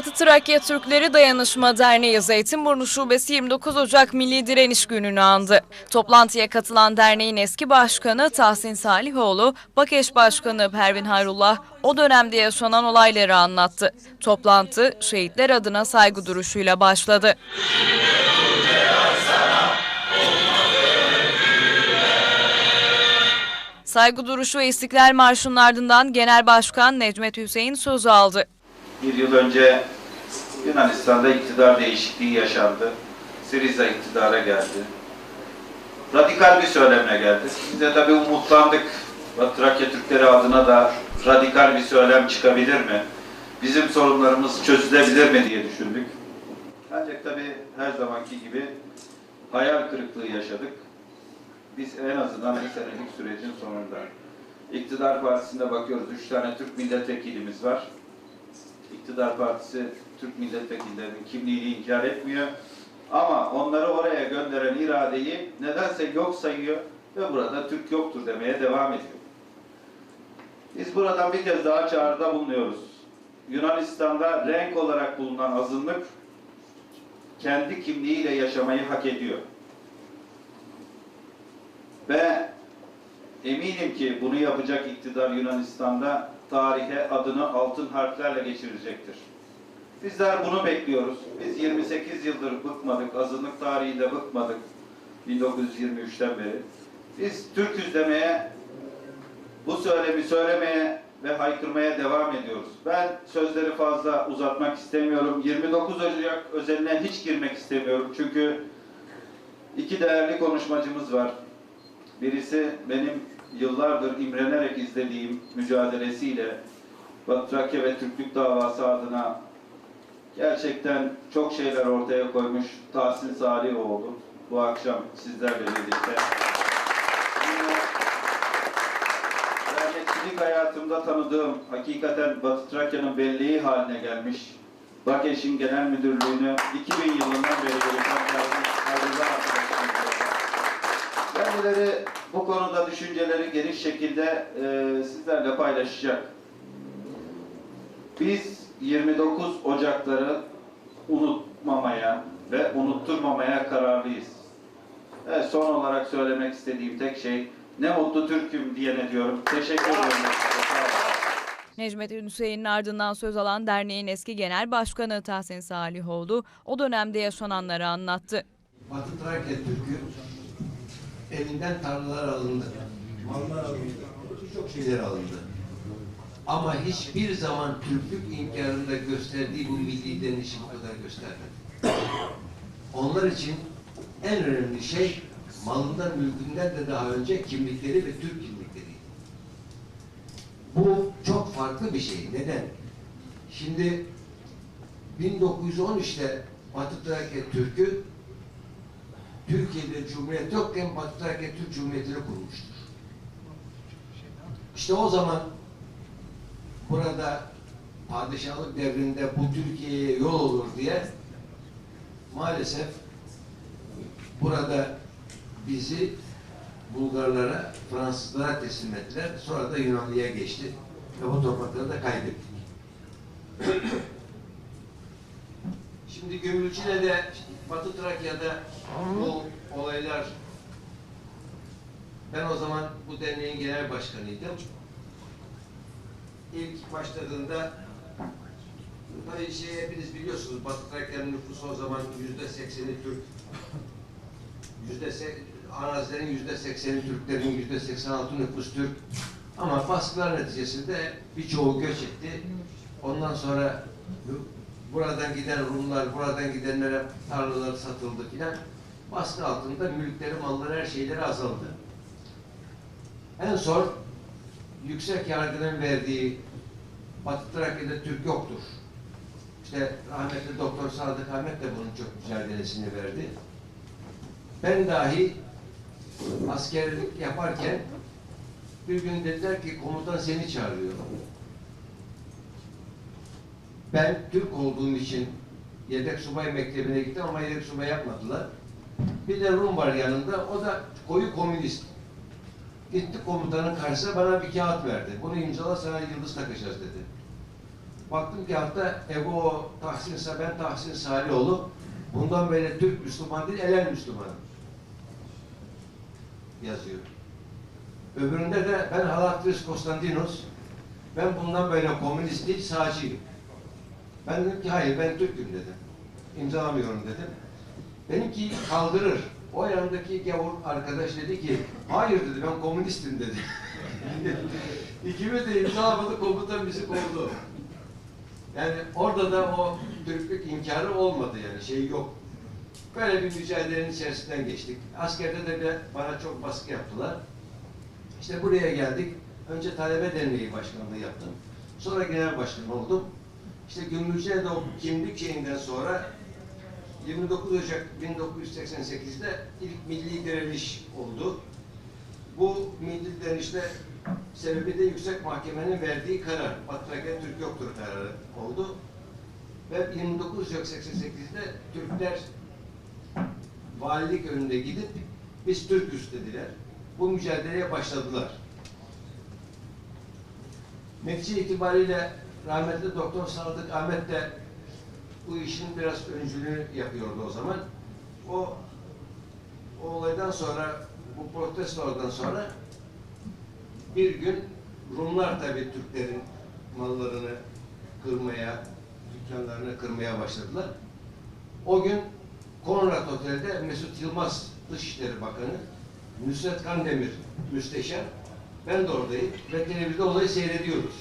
Batı Trakya Türkleri Dayanışma Derneği Zeytinburnu Şubesi 29 Ocak Milli Direniş Günü'nü andı. Toplantıya katılan derneğin eski başkanı Tahsin Salihoğlu, Bakeş Başkanı Pervin Hayrullah o dönemde yaşanan olayları anlattı. Toplantı şehitler adına saygı duruşuyla başladı. Saygı duruşu ve İstiklal Marşı'nın ardından Genel Başkan Necmet Hüseyin söz aldı. Bir yıl önce Yunanistan'da iktidar değişikliği yaşandı. Siriza iktidara geldi. Radikal bir söylemle geldi. Biz de tabii umutlandık. Trakya Türkleri adına da radikal bir söylem çıkabilir mi? Bizim sorunlarımız çözülebilir mi diye düşündük. Ancak tabii her zamanki gibi hayal kırıklığı yaşadık. Biz en azından bir senelik sürecin sonunda. İktidar Partisi'nde bakıyoruz. Üç tane Türk milletvekilimiz var. İktidar Partisi Türk milletvekillerinin kimliğini inkar etmiyor. Ama onları oraya gönderen iradeyi nedense yok sayıyor ve burada Türk yoktur demeye devam ediyor. Biz buradan bir kez daha çağrıda bulunuyoruz. Yunanistan'da renk olarak bulunan azınlık kendi kimliğiyle yaşamayı hak ediyor. Ve eminim ki bunu yapacak iktidar Yunanistan'da tarihe adını altın harflerle geçirecektir. Bizler bunu bekliyoruz. Biz 28 yıldır bıkmadık, azınlık tarihinde bıkmadık 1923'ten beri. Biz Türküz demeye, bu söylemi söylemeye ve haykırmaya devam ediyoruz. Ben sözleri fazla uzatmak istemiyorum. 29 Ocak özeline hiç girmek istemiyorum. Çünkü iki değerli konuşmacımız var. Birisi benim yıllardır imrenerek izlediğim mücadelesiyle Batı Trakya ve Türklük davası adına gerçekten çok şeyler ortaya koymuş Tahsin Salihoğlu bu akşam sizlerle birlikte. Dernekçilik hayatımda tanıdığım, hakikaten Batı Trakya'nın belleği haline gelmiş Bakeş'in genel müdürlüğünü 2000 yılından beri yürüten Hayrullah arkadaşlarımız Kendileri bu konuda düşünceleri geniş şekilde e, sizlerle paylaşacak. Biz 29 Ocakları unutmamaya ve unutturmamaya kararlıyız. Evet, son olarak söylemek istediğim tek şey ne mutlu Türk'üm diyene diyorum. Teşekkür ederim. Sağ olun. Necmet Hüseyin'in ardından söz alan derneğin eski genel başkanı Tahsin Salihoğlu o dönemde yaşananları anlattı. Batı Trakya Türk'ü elinden tarlalar alındı. Mallar alındı. Birçok şeyler alındı. Ama hiçbir zaman Türklük inkarında gösterdiği bu milli direnişi bu kadar göstermedi. Onlar için en önemli şey malından mülkünden de daha önce kimlikleri ve Türk kimlikleriydi. Bu çok farklı bir şey. Neden? Şimdi 1913'te Batı Trakya Türk'ü Türkiye'de Cumhuriyet yokken Batı Trakya Türk Cumhuriyeti'ni kurmuştur. İşte o zaman burada padişahlık devrinde bu Türkiye'ye yol olur diye maalesef burada bizi Bulgarlara, Fransızlara teslim ettiler. Sonra da Yunanlı'ya geçti. Ve bu toprakları da kaybettik. Şimdi Gümrüçine'de, Batı Trakya'da bu olaylar ben o zaman bu derneğin genel başkanıydım. İlk başladığında tabii şey hepiniz biliyorsunuz Batı Trakya'nın nüfusu o zaman yüzde sekseni Türk. Yüzde se- arazilerin yüzde sekseni Türklerin yüzde seksen altı nüfus Türk. Ama baskılar neticesinde birçoğu göç etti. Ondan sonra buradan giden Rumlar, buradan gidenlere tarlalar satıldı filan. Baskı altında mülkleri, malları, her şeyleri azaldı. En son yüksek yargının verdiği Batı Trakya'da Türk yoktur. İşte rahmetli Doktor Sadık Ahmet de bunun çok mücadelesini verdi. Ben dahi askerlik yaparken bir gün dediler ki komutan seni çağırıyor. Ben Türk olduğum için yedek subay mektebine gittim ama yedek subay yapmadılar. Bir de Rum var yanında, o da koyu komünist. Gitti komutanın karşısına bana bir kağıt verdi. Bunu imzala sana yıldız takacağız dedi. Baktım ki hatta Ego Tahsin, ben Tahsin Salioğlu. Bundan böyle Türk Müslüman değil, Elen Müslüman yazıyor. Öbüründe de ben Halatris Konstantinos. Ben bundan böyle komünist değil, sağcıyım. Ben dedim ki hayır ben Türk'üm dedim. İmzalamıyorum dedim. Benimki kaldırır. O yanındaki gavur arkadaş dedi ki hayır dedi ben komünistim dedi. İkimiz de imzalamadık komutan bizi kovdu. Yani orada da o Türklük inkarı olmadı yani şey yok. Böyle bir mücadelenin içerisinden geçtik. Askerde de bir- bana çok baskı yaptılar. İşte buraya geldik. Önce talebe derneği başkanlığı yaptım. Sonra genel başkan oldum. İşte Gümrükçe'de o kimlik şeyinden sonra 29 Ocak 1988'de ilk milli direniş oldu. Bu milli direnişte sebebi de Yüksek Mahkemenin verdiği karar. Batı Trakya Türk yoktur kararı oldu. Ve 29 Ocak 88'de Türkler valilik önünde gidip biz Türküz dediler. Bu mücadeleye başladılar. Netice itibariyle rahmetli Doktor Sadık Ahmet de bu işin biraz öncülüğünü yapıyordu o zaman. O, o olaydan sonra, bu protestolardan sonra bir gün Rumlar tabii Türklerin mallarını kırmaya, dükkanlarını kırmaya başladılar. O gün Konrad Otel'de Mesut Yılmaz Dışişleri Bakanı, Nusret Kandemir Müsteşar, ben de oradayım ve televizyonda olayı seyrediyoruz.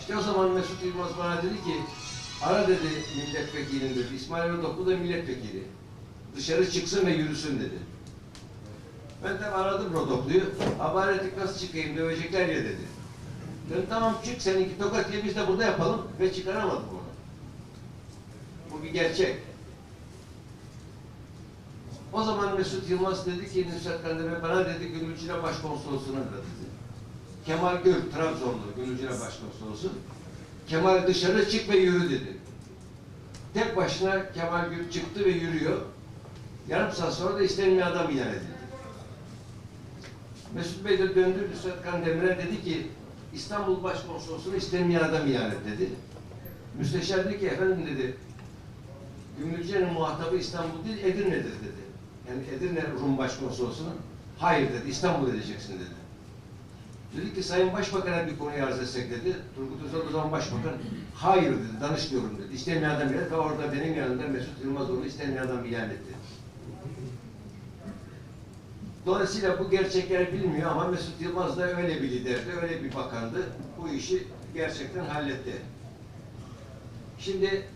İşte o zaman Mesut Yılmaz bana dedi ki, ara dedi milletvekilim dedi, İsmail Özdoklu da milletvekili. Dışarı çıksın ve yürüsün dedi. Ben de aradım Rodoklu'yu, haber ettik nasıl çıkayım, dövecekler ya dedi. Dedim tamam çık seninki tokat ye biz de burada yapalım ve çıkaramadık onu. Bu bir gerçek. O zaman Mesut Yılmaz dedi ki Nusret Kandemir bana dedi Gümrükçüle Başkonsolosluğuna da dedi. Kemal Gül, Trabzonlu Gümrükçüle Başkonsolosu. Kemal dışarı çık ve yürü dedi. Tek başına Kemal Gül çıktı ve yürüyor. Yarım saat sonra da istenmeyen adam ilan edildi. Mesut Bey de döndü Nusret Kandemir'e dedi ki İstanbul Başkonsolosluğunu istenmeyen adam ilan et dedi. Müsteşar dedi ki efendim dedi Gümrükçe'nin muhatabı İstanbul değil Edirne'dir dedi. Yani Edirne Rum Başkonsolosluğu'nun hayır dedi İstanbul edeceksin dedi. Dedi ki Sayın Başbakan'a bir konuyu arz etsek dedi. Turgut Özal o zaman Başbakan hayır dedi danışmıyorum dedi. İstemeyen adam ilan ve orada benim yanımda Mesut Yılmazoğlu istemeyen adam ilan etti. Dolayısıyla bu gerçekleri bilmiyor ama Mesut Yılmaz da öyle bir liderdi, öyle bir bakandı. Bu işi gerçekten halletti. Şimdi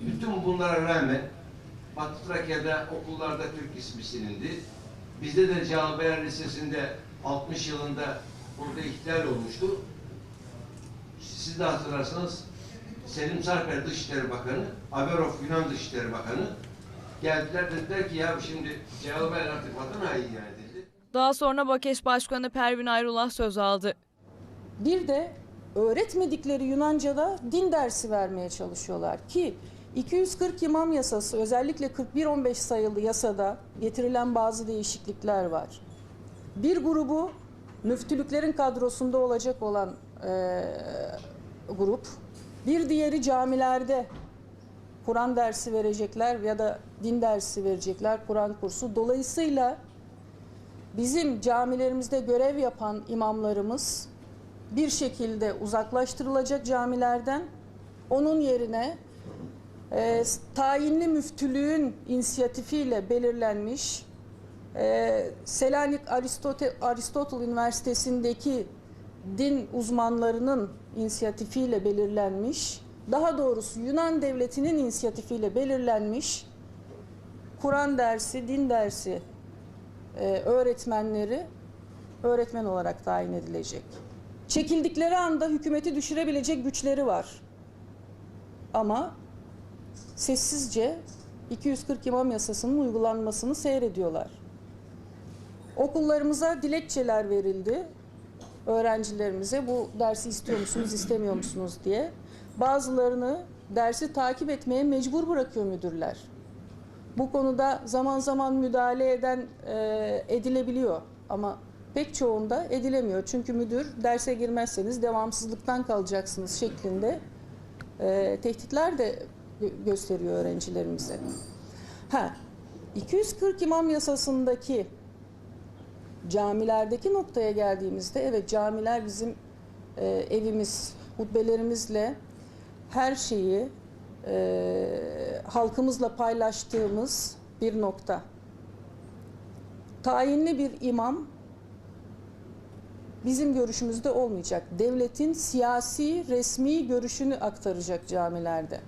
bütün bunlara rağmen Batı Trakya'da okullarda Türk ismi silindi. Bizde de Cağalbayar Lisesi'nde 60 yılında burada ihtilal olmuştu. Siz de hatırlarsınız Selim Sarper Dışişleri Bakanı, Averov Yunan Dışişleri Bakanı geldiler dediler ki ya şimdi Cağalbayar artık vatan haini ilan edildi. Daha sonra Bakeş Başkanı Pervin Ayrullah söz aldı. Bir de öğretmedikleri Yunanca'da din dersi vermeye çalışıyorlar ki 240 imam yasası özellikle 41-15 sayılı yasada getirilen bazı değişiklikler var. Bir grubu müftülüklerin kadrosunda olacak olan eee, grup, bir diğeri camilerde Kur'an dersi verecekler ya da din dersi verecekler, Kur'an kursu. Dolayısıyla bizim camilerimizde görev yapan imamlarımız bir şekilde uzaklaştırılacak camilerden. Onun yerine e, tayinli müftülüğün inisiyatifiyle belirlenmiş e, Selanik Aristote, Aristotle Üniversitesi'ndeki din uzmanlarının inisiyatifiyle belirlenmiş, daha doğrusu Yunan devletinin inisiyatifiyle belirlenmiş Kur'an dersi, din dersi e, öğretmenleri öğretmen olarak tayin edilecek. Çekildikleri anda hükümeti düşürebilecek güçleri var. Ama sessizce 240 imam yasasının uygulanmasını seyrediyorlar. Okullarımıza dilekçeler verildi. Öğrencilerimize bu dersi istiyor musunuz, istemiyor musunuz diye. Bazılarını dersi takip etmeye mecbur bırakıyor müdürler. Bu konuda zaman zaman müdahale eden e, edilebiliyor ama pek çoğunda edilemiyor. Çünkü müdür derse girmezseniz devamsızlıktan kalacaksınız şeklinde e, tehditler de gösteriyor öğrencilerimize. Ha, 240 imam yasasındaki camilerdeki noktaya geldiğimizde evet camiler bizim e, evimiz, hutbelerimizle her şeyi e, halkımızla paylaştığımız bir nokta. Tayinli bir imam bizim görüşümüzde olmayacak. Devletin siyasi, resmi görüşünü aktaracak camilerde.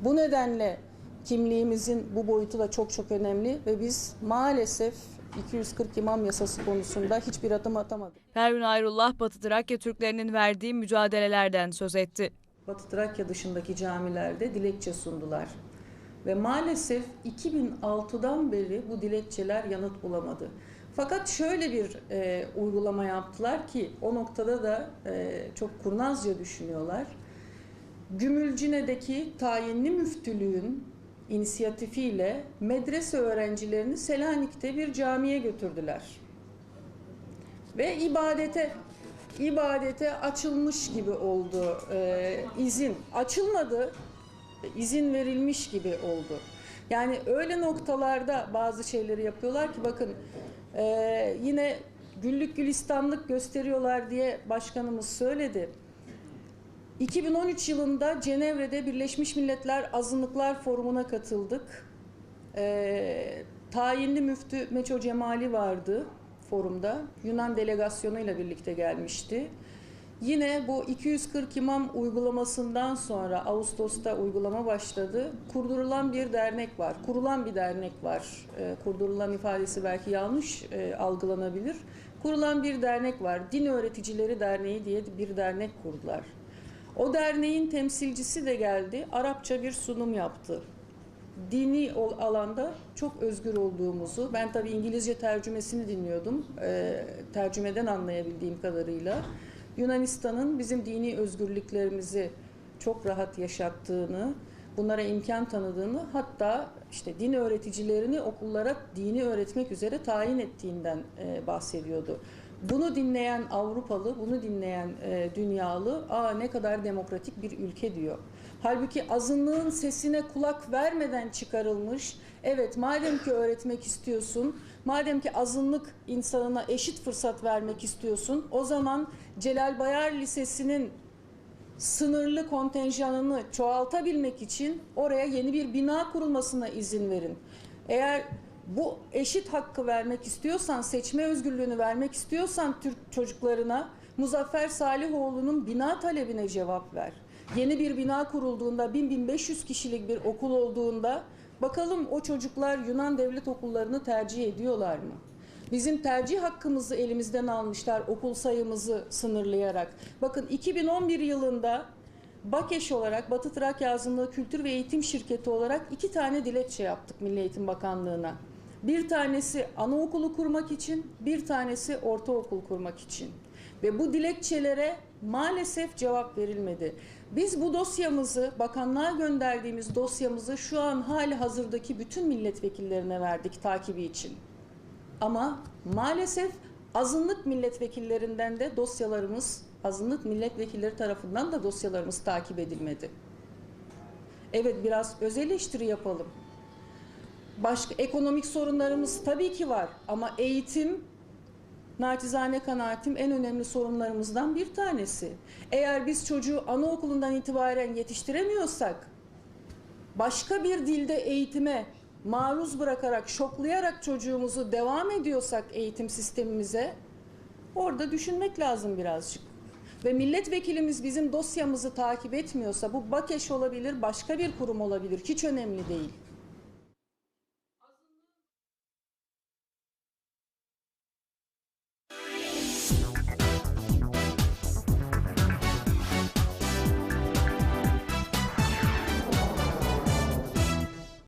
Bu nedenle kimliğimizin bu boyutu da çok çok önemli ve biz maalesef 240 imam yasası konusunda hiçbir adım atamadık. Pervin Ayrullah, Batı Trakya Türklerinin verdiği mücadelelerden söz etti. Batı Trakya dışındaki camilerde dilekçe sundular. Ve maalesef 2006'dan beri bu dilekçeler yanıt bulamadı. Fakat şöyle bir e, uygulama yaptılar ki o noktada da e, çok kurnazca düşünüyorlar. Gümülcine'deki tayinli müftülüğün inisiyatifiyle medrese öğrencilerini Selanik'te bir camiye götürdüler. Ve ibadete ibadete açılmış gibi oldu e, izin. Açılmadı izin verilmiş gibi oldu. Yani öyle noktalarda bazı şeyleri yapıyorlar ki bakın e, yine güllük gülistanlık gösteriyorlar diye başkanımız söyledi 2013 yılında Cenevre'de Birleşmiş Milletler Azınlıklar Forumu'na katıldık. Ee, tayinli müftü Meço Cemali vardı forumda. Yunan delegasyonuyla birlikte gelmişti. Yine bu 240 imam uygulamasından sonra Ağustos'ta uygulama başladı. Kurdurulan bir dernek var. Kurulan bir dernek var. Ee, kurdurulan ifadesi belki yanlış e, algılanabilir. Kurulan bir dernek var. Din Öğreticileri Derneği diye bir dernek kurdular. O derneğin temsilcisi de geldi. Arapça bir sunum yaptı. Dini alanda çok özgür olduğumuzu, ben tabii İngilizce tercümesini dinliyordum, e, tercümeden anlayabildiğim kadarıyla. Yunanistan'ın bizim dini özgürlüklerimizi çok rahat yaşattığını, bunlara imkan tanıdığını, hatta işte din öğreticilerini okullara dini öğretmek üzere tayin ettiğinden e, bahsediyordu. Bunu dinleyen Avrupalı, bunu dinleyen e, dünyalı, aa ne kadar demokratik bir ülke diyor. Halbuki azınlığın sesine kulak vermeden çıkarılmış, evet madem ki öğretmek istiyorsun, madem ki azınlık insanına eşit fırsat vermek istiyorsun, o zaman Celal Bayar Lisesi'nin sınırlı kontenjanını çoğaltabilmek için oraya yeni bir bina kurulmasına izin verin. Eğer bu eşit hakkı vermek istiyorsan, seçme özgürlüğünü vermek istiyorsan Türk çocuklarına Muzaffer Salihoğlu'nun bina talebine cevap ver. Yeni bir bina kurulduğunda 1000-1500 kişilik bir okul olduğunda bakalım o çocuklar Yunan devlet okullarını tercih ediyorlar mı? Bizim tercih hakkımızı elimizden almışlar okul sayımızı sınırlayarak. Bakın 2011 yılında BAKEŞ olarak Batı Trakya Azınlığı Kültür ve Eğitim Şirketi olarak iki tane dilekçe yaptık Milli Eğitim Bakanlığı'na. Bir tanesi anaokulu kurmak için, bir tanesi ortaokul kurmak için. Ve bu dilekçelere maalesef cevap verilmedi. Biz bu dosyamızı, bakanlığa gönderdiğimiz dosyamızı şu an hali hazırdaki bütün milletvekillerine verdik takibi için. Ama maalesef azınlık milletvekillerinden de dosyalarımız, azınlık milletvekilleri tarafından da dosyalarımız takip edilmedi. Evet biraz öz eleştiri yapalım. Başka ekonomik sorunlarımız tabii ki var ama eğitim naçizane kanaatim en önemli sorunlarımızdan bir tanesi. Eğer biz çocuğu anaokulundan itibaren yetiştiremiyorsak başka bir dilde eğitime maruz bırakarak, şoklayarak çocuğumuzu devam ediyorsak eğitim sistemimize orada düşünmek lazım birazcık. Ve milletvekilimiz bizim dosyamızı takip etmiyorsa bu BAKEŞ olabilir, başka bir kurum olabilir. Hiç önemli değil.